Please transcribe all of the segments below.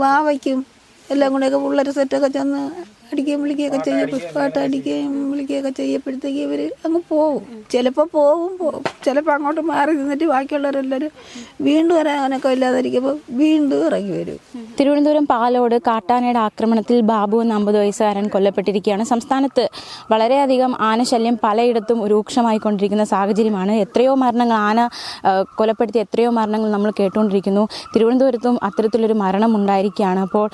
വാ വയ്ക്കും. എല്ലാം കൂടെയൊക്കെ പിള്ളേർ സെറ്റൊക്കെ ചെന്ന് അടിക്കുകയും വിളിക്കുകയൊക്കെ ചെയ്യും പുഷ്പാട്ട് അടിക്കുകയും വിളിക്കുകയൊക്കെ ചെയ്യപ്പോഴത്തേക്ക് ഇവർ അങ്ങ് പോവും. ചിലപ്പോൾ പോവും പോവും ചിലപ്പോൾ അങ്ങോട്ട് മാറി നിന്നിട്ട് ബാക്കിയുള്ളവരെല്ലാവരും വീണ്ടും വരാനൊക്കെ ഇല്ലാതിരിക്കുമ്പോൾ വീണ്ടും ഇറങ്ങി വരും. തിരുവനന്തപുരം പാലോട് കാട്ടാനയുടെ ആക്രമണത്തിൽ ബാബു എന്ന അമ്പത് വയസ്സുകാരൻ കൊല്ലപ്പെട്ടിരിക്കുകയാണ്. സംസ്ഥാനത്ത് വളരെയധികം ആനശല്യം പലയിടത്തും രൂക്ഷമായിക്കൊണ്ടിരിക്കുന്ന സാഹചര്യമാണ്. എത്രയോ മരണങ്ങൾ ആന കൊലപ്പെടുത്തി എത്രയോ മരണങ്ങൾ നമ്മൾ കേട്ടുകൊണ്ടിരിക്കുന്നു. തിരുവനന്തപുരത്തും അത്തരത്തിലൊരു മരണം ഉണ്ടായിരിക്കുകയാണ് അപ്പോൾ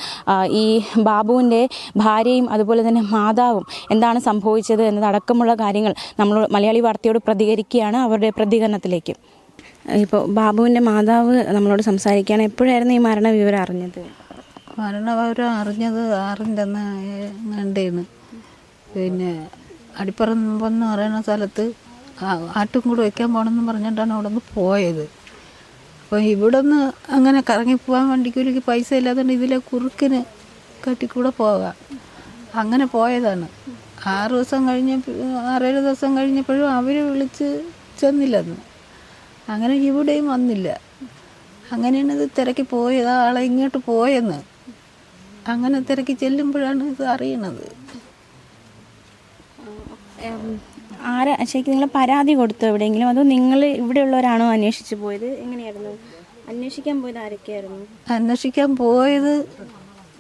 ഈ ബാബുവിന്റെ ഭാര്യയും അതുപോലെ തന്നെ മാതാവും എന്താണ് സംഭവിച്ചത് എന്നതടക്കമുള്ള കാര്യങ്ങൾ നമ്മൾ മലയാളി വാർത്തയോട് പ്രതികരിക്കുകയാണ് അവരുടെ പ്രതികരണത്തിലേക്ക്. ഇപ്പോൾ ബാബുവിന്റെ മാതാവ് നമ്മളോട് സംസാരിക്കുകയാണ്. എപ്പോഴായിരുന്നു ഈ മരണ വിവരം അറിഞ്ഞത്? മരണ വിവരം അറിഞ്ഞത് ആറിന്റെ അന്ന് എങ്ങാണ്ടേന്ന് പിന്നെ അടിപ്പറമ്പെന്ന് പറയുന്ന സ്ഥലത്ത് ആ- ആട്ടും കൂടെ വയ്ക്കാൻ പോകണമെന്ന് പറഞ്ഞിട്ടാണ് അവിടെ നിന്ന് പോയത്. അപ്പോൾ ഇവിടെ നിന്ന് അങ്ങനെ കറങ്ങി പോകാൻ വണ്ടിക്കൂലിക്ക് പൈസ ഇല്ലാത്തതുകൊണ്ട് ഇതിലെ കുറുക്കിന് കട്ടിക്കൂടെ പോകാം. അങ്ങനെ പോയതാണ്. ആറ് ദിവസം കഴിഞ്ഞ ആറേഴ് ദിവസം കഴിഞ്ഞപ്പോഴും അവർ വിളിച്ച് ചെന്നില്ലെന്ന്. അങ്ങനെ ഇവിടെയും വന്നില്ല. അങ്ങനെയാണ് ഇത് തിരക്കി പോയത് ആളെ ഇങ്ങോട്ട് പോയെന്ന്. അങ്ങനെ തിരക്കി ചെല്ലുമ്പോഴാണ് ഇത് അറിയണത്. ആരാ ശരിക്കും നിങ്ങൾ പരാതി കൊടുത്തു എവിടെയെങ്കിലും? അതോ നിങ്ങൾ ഇവിടെയുള്ളവരാണോ അന്വേഷിച്ച് പോയത്? എങ്ങനെയായിരുന്നു? അന്വേഷിക്കാൻ പോയത് ആരൊക്കെയായിരുന്നു? അന്വേഷിക്കാൻ പോയത്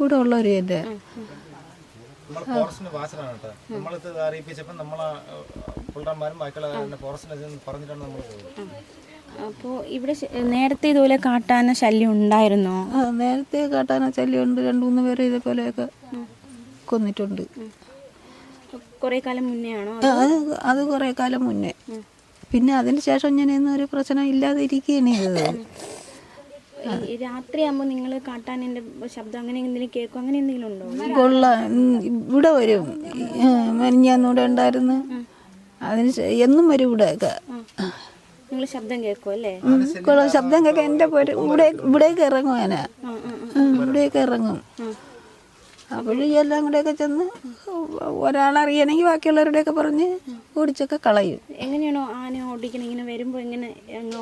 ഇവിടെ ഉള്ളവർ തന്നെ നമ്മൾ ഫോറസ്റ്റിന് വാസനാണ് കേട്ടോ. നമ്മളിത് അറിയിപ്പിച്ചപ്പോൾ നമ്മളെ പുള്ളന്മാരും ബാക്കിയുള്ള ഫോറസ്റ്റിനെ പറഞ്ഞിട്ടാണ് നമ്മൾ പോയത്. അപ്പോൾ ഇവിടെ നേരത്തെ ഇതുപോലെ കാട്ടാന ശല്യം ഉണ്ടായിരുന്നോ? നേരത്തെ കാട്ടാന ശല്യം രണ്ട് മൂന്ന് പേര് ഇതേപോലെയൊക്കെ കൊന്നിട്ടുണ്ട്. കുറേ കാലം മുന്നേ ആണോ അത് അത് കുറേ കാലം മുന്നേ. പിന്നെ അതിന് ശേഷം ഇങ്ങനെയൊന്നും ഒരു പ്രശ്നം ഇല്ലാതെ ഇരിക്കുകയാണ് ചെയ്തത് രാത്രിയാകുമ്പോൾ നിങ്ങൾ എന്റെ ശബ്ദം അങ്ങനെ എന്തെങ്കിലും കേൾക്കും അങ്ങനെ എന്തെങ്കിലും ഉണ്ടോ? കൊള്ള ഇവിടെ വരും. മരിഞ്ഞൂടെ ഉണ്ടായിരുന്നു. അതിന് എന്നും വരും ഇവിടെയൊക്കെ നിങ്ങൾ ശബ്ദം കേൾക്കും അല്ലേ? കൊള്ള ശബ്ദം കേൾക്കാൻ എന്റെ ഇവിടെ ഇവിടേക്ക് ഇറങ്ങും അതിനാ ഇവിടേക്ക് ഇറങ്ങും. അപ്പോഴും എല്ലാം കൂടെയൊക്കെ ചെന്ന് ഒരാളറിയണമെങ്കിൽ ബാക്കിയുള്ളവരുടെയൊക്കെ പറഞ്ഞ് ഓടിച്ചൊക്കെ കളയും. എങ്ങനെയാണോ ആന ഓടിക്കണം? ഇങ്ങനെ വരുമ്പോൾ എങ്ങനെ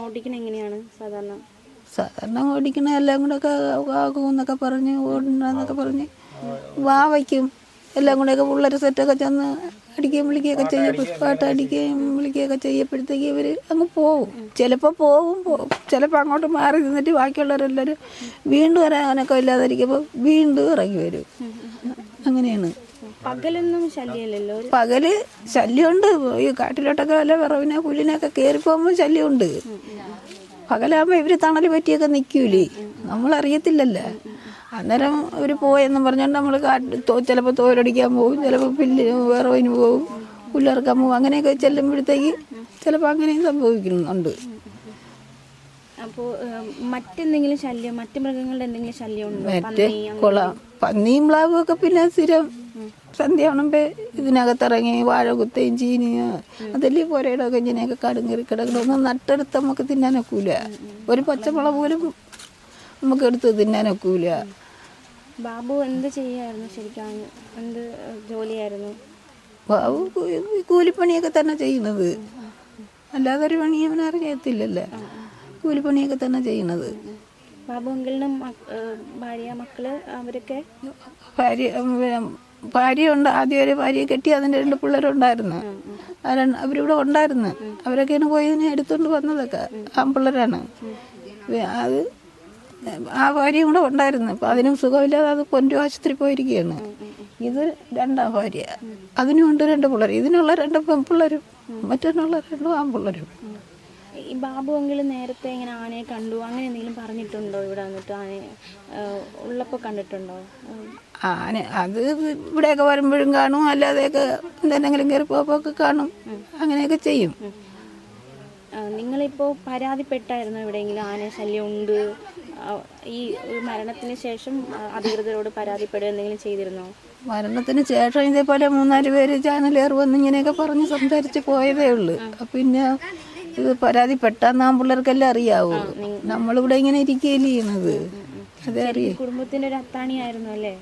ഓടിക്കണം എങ്ങനെയാണ് സാധാരണ? സാധാരണ ഓടിക്കണ എല്ലാം കൂടെ ഒക്കെ ആകും എന്നൊക്കെ പറഞ്ഞ് ഓടണ്ടെന്നൊക്കെ പറഞ്ഞ് വാ വയ്ക്കും. എല്ലാം കൂടെയൊക്കെ പിള്ളേർ സെറ്റൊക്കെ ചെന്ന് അടിക്കുകയും വിളിക്കുകയൊക്കെ ചെയ്യും. പാട്ട് അടിക്കുകയും വിളിക്കുകയൊക്കെ ചെയ്യപ്പോഴത്തേക്ക് ഇവർ അങ്ങ് പോവും ചിലപ്പോൾ പോവും പോവും ചിലപ്പോൾ അങ്ങോട്ട് മാറി നിന്നിട്ട് ബാക്കിയുള്ളവരെല്ലാവരും വീണ്ടും വരാനൊക്കെ ഇല്ലാതിരിക്കുമ്പോൾ വീണ്ടും ഇറങ്ങി വരും. അങ്ങനെയാണ്. പകലൊന്നും ശല്യമില്ലല്ലോ? പകൽ ശല്യമുണ്ട്. ഈ കാട്ടിലോട്ടൊക്കെ വല്ല വിറവിനെ പുല്ലിനൊക്കെ കയറി പോകുമ്പോൾ ശല്യമുണ്ട്. പകലാകുമ്പോൾ ഇവർ തണൽ പറ്റിയൊക്കെ നിൽക്കൂലേ നമ്മളറിയത്തില്ലല്ലോ? അന്നേരം ഇവർ പോയെന്നും പറഞ്ഞുകൊണ്ട് നമ്മൾ കാട്ട് ചിലപ്പോൾ തോരടിക്കാൻ പോകും ചിലപ്പോൾ പുല്ല് വിറവിന് പോകും പുല്ലിറക്കാൻ പോകും അങ്ങനെയൊക്കെ ചെല്ലുമ്പോഴത്തേക്ക് ചിലപ്പോൾ അങ്ങനെയും സംഭവിക്കുന്നുണ്ട്. അപ്പോൾ മറ്റെന്തെങ്കിലും ശല്യം മറ്റു മൃഗങ്ങളുടെ എന്തെങ്കിലും ശല്യം ഉണ്ടോ? മറ്റേ കൊള പന്നിയും പ്ലാവും ഒക്കെ പിന്നെ സ്ഥിരം സന്ധ്യ ഇതിനകത്ത് ഇറങ്ങി വാഴ കുത്തയും ചീനിയോ അതല്ലേ ഒക്കെ ഇങ്ങനെയൊക്കെ കടുങ്ങറി കയറി കിടക്കണം? ഒന്നും നട്ടെടുത്ത് നമുക്ക് തിന്നാനൊക്കൂല ഒരു പച്ചമുളക് പോലും നമുക്ക് എടുത്ത് തിന്നാനൊക്കൂല ബാബു എന്ത് ചെയ്യായിരുന്നു ശരിക്കും? എന്ത് ജോലിയായിരുന്നു? ബാബു കൂലിപ്പണിയൊക്കെ തന്നെ ചെയ്യുന്നത്. അല്ലാതെ ഒരു പണി അവൻ അറിയത്തില്ലല്ലോ. കൂലിപ്പണിയൊക്കെ തന്നെ ചെയ്യുന്നത്. ബാബു എങ്കിലും ഭാര്യ മക്കൾ അവരൊക്കെ? ഭാര്യ ഉം, ഭാര്യ ഉണ്ട് ആദ്യം ഒരു ഭാര്യയെ കെട്ടി അതിന്റെ രണ്ട് പിള്ളേരുണ്ടായിരുന്നു. അവരിവിടെ ഉണ്ടായിരുന്നു. അവരൊക്കെയാണ് പോയി ഇതിനെ എടുത്തുകൊണ്ട് വന്നതൊക്കെ. ആൺപിള്ളേരാണ്. അത് ആ ഭാര്യയും കൂടെ ഉണ്ടായിരുന്നു. അപ്പം അതിനും സുഖമില്ലാതെ അത് പൊന്നു ആശുപത്രി പോയിരിക്കുകയാണ്. ഇത് രണ്ടാം ഭാര്യ. അതിനും ഉണ്ട് രണ്ട് പിള്ളേർ. ഇതിനുള്ള രണ്ട് പെൺപിള്ളേരും മറ്റൊന്നുള്ള രണ്ടും ആൺപിള്ളേരും. ഈ ബാബു എങ്കിലും നേരത്തെ ഇങ്ങനെ ആനയെ കണ്ടു അങ്ങനെ എന്തെങ്കിലും പറഞ്ഞിട്ടുണ്ടോ ഇവിടെ വന്നിട്ട്? ആനയെ ഉള്ളപ്പോൾ കണ്ടിട്ടുണ്ടോ. ആന അത് ഇവിടെയൊക്കെ വരുമ്പോഴും കാണും അല്ലാതെയൊക്കെ എന്തെങ്കിലും കയറി പോകുമ്പോൾ കാണും അങ്ങനെയൊക്കെ ചെയ്യും. നിങ്ങളിപ്പോൾ പരാതിപ്പെട്ടായിരുന്നു എവിടെയെങ്കിലും ആന ശല്യം ഉണ്ട്? ഈ മരണത്തിന് ശേഷം അധികൃതരോട് പരാതിപ്പെടുക എന്തെങ്കിലും ചെയ്തിരുന്നോ? മരണത്തിന് ശേഷം ഇതേപോലെ മൂന്നാൽ പേര് ചാനലേർ വന്ന് ഇങ്ങനെയൊക്കെ പറഞ്ഞ് സംസാരിച്ച് പോയതേ ഉള്ളൂ. പിന്നെ ഇത് പരാതിപ്പെട്ടാന്ന് ആ പിള്ളേർക്കെല്ലാം അറിയാവൂ നമ്മളിവിടെ ഇങ്ങനെ ഇരിക്കുകയല്ലേ ചെയ്യുന്നത്? അതേ അറിയാം കുടുംബത്തിന്റെ ഒരു അത്താണിയായിരുന്നു അല്ലേ.